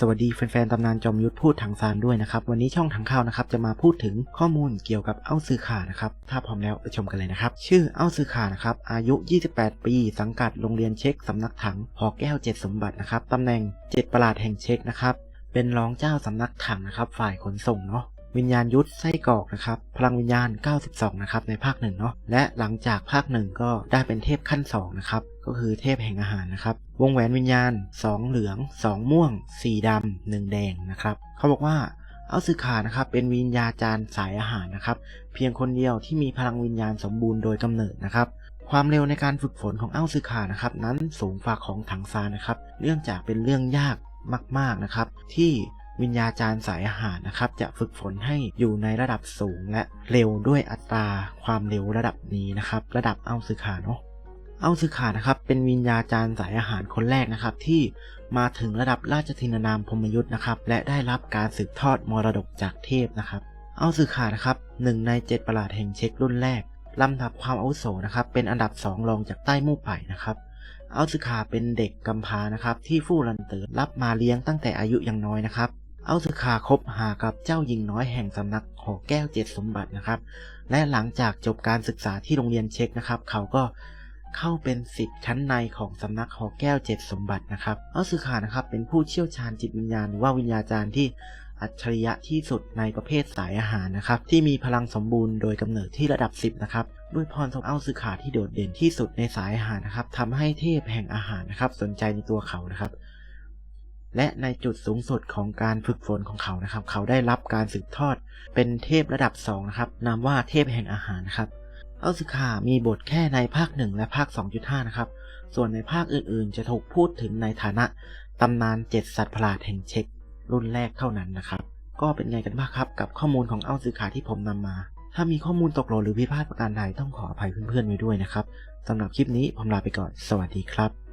สวัสดีแฟนๆตำนานจอมยุทธพูดถังซานด้วยนะครับ วันนี้ช่องถังข่าวนะครับจะมาพูดถึงข้อมูลเกี่ยวกับเอ้าซือขานะครับ ถ้าพร้อมแล้วไปชมกันเลยนะครับ ชื่อเอ้าซือขานะครับ อายุ 28 ปี สังกัดโรงเรียนเช็คสำนักถังหอแก้ว 7 สมบัตินะครับตำแหน่ง 7 ประหลาดแห่งเช็คนะครับ เป็นรองเจ้าสำนักถังนะครับ ฝ่ายขนส่งเนาะ วิญญาณยุทธไส้กรอกนะครับพลังวิญญาณ 92 นะครับในภาคหนึ่งเนาะและหลังจากภาคหนึ่งก็ได้เป็นเทพขั้น 2 นะครับ ก็คือเทพแห่งอาหารนะครับวงแหวนวิญญาณ 2 เหลือง 2 ม่วง 4ดำ1 แดงนะครับเขาบอกว่าเอาสึขานะครับเป็นวิญญาจารย์สายอาหารนะครับ เพียงคนเดียวที่มีพลังวิญญาณสมบูรณ์โดยกำเนิดนะครับความเร็วในการฝึกฝนของเอ้าซือขานะครับ นั้นสูงฝ่าของถังซานนะครับ เนื่องจากเป็นเรื่องยากมาก ๆนะครับ ที่ วิญญาจารย์สายอาหารนะครับ จะฝึกฝนให้อยู่ในระดับสูงและเร็วด้วยอัตราความเร็วระดับนี้นะครับ ระดับเอาซือขาเนาะเอาซือขานะครับ เป็นวิญญาจารย์สายอาหารคนแรกนะครับ ที่มาถึงระดับราชทินานามพมยุทธ์นะครับ และได้รับการสืบทอดมรดกจากเทพนะครับ เอาซือขานะครับหนึ่งในเจ็ดประหลาดแห่งเช็ครุ่นแรกลำดับความอาวุโสนะครับ เป็นอันดับ2รองจากใต้มู่ไผ่นะครับเอาสึขาเป็นเด็กกำพร้านะครับ ที่ฟู่รันเติร์รับมาเลี้ยงตั้งแต่อายุยังน้อยนะครับ เอาสึขาคบหากับเจ้าหญิงน้อยแห่งสำนักหอแก้วเจ็ดสมบัตินะครับ และหลังจากจบการศึกษาที่โรงเรียนเช็คนะครับ เขาก็เข้าเป็นสิทธิ์ชั้นในของสำนักหอแก้วเจ็ดสมบัตินะครับเอาสึขานะครับเป็นผู้เชี่ยวชาญจิตวิญญาณหรือว่าวิญญาจารย์ที่อัจฉริยะที่สุดในประเภทสายอาหารนะครับ ที่มีพลังสมบูรณ์โดยกำเนิดที่ระดับ 10 นะครับ ด้วยพรของเอาสึขาที่โดดเด่นที่สุดในสายอาหารนะครับทำให้เทพแห่งอาหารนะครับ สนใจในตัวเขานะครับ และในจุดสูงสุดของการฝึกฝนของเขานะครับ เขาได้รับการสืบทอด เป็นเทพระดับ2นะครับนามว่าเทพแห่งอาหารนะครับเอาสึขามีบทแค่ในภาค 1 และภาค 2.5 นะครับ ส่วนในภาคอื่นๆ จะถูกพูดถึงในฐานะตำนานเจ็ดสัตว์ประหลาดแห่งเช็ครุ่นแรกเท่านั้นนะครับ ก็เป็นไงกันบ้างครับกับข้อมูลของเอาสึขาที่ผมนำมา ถ้ามีข้อมูลตกหล่นหรือผิดพลาดประการใดต้องขออภัยเพื่อนๆไว้ด้วยนะครับสำหรับคลิปนี้ผมลาไปก่อน สวัสดีครับ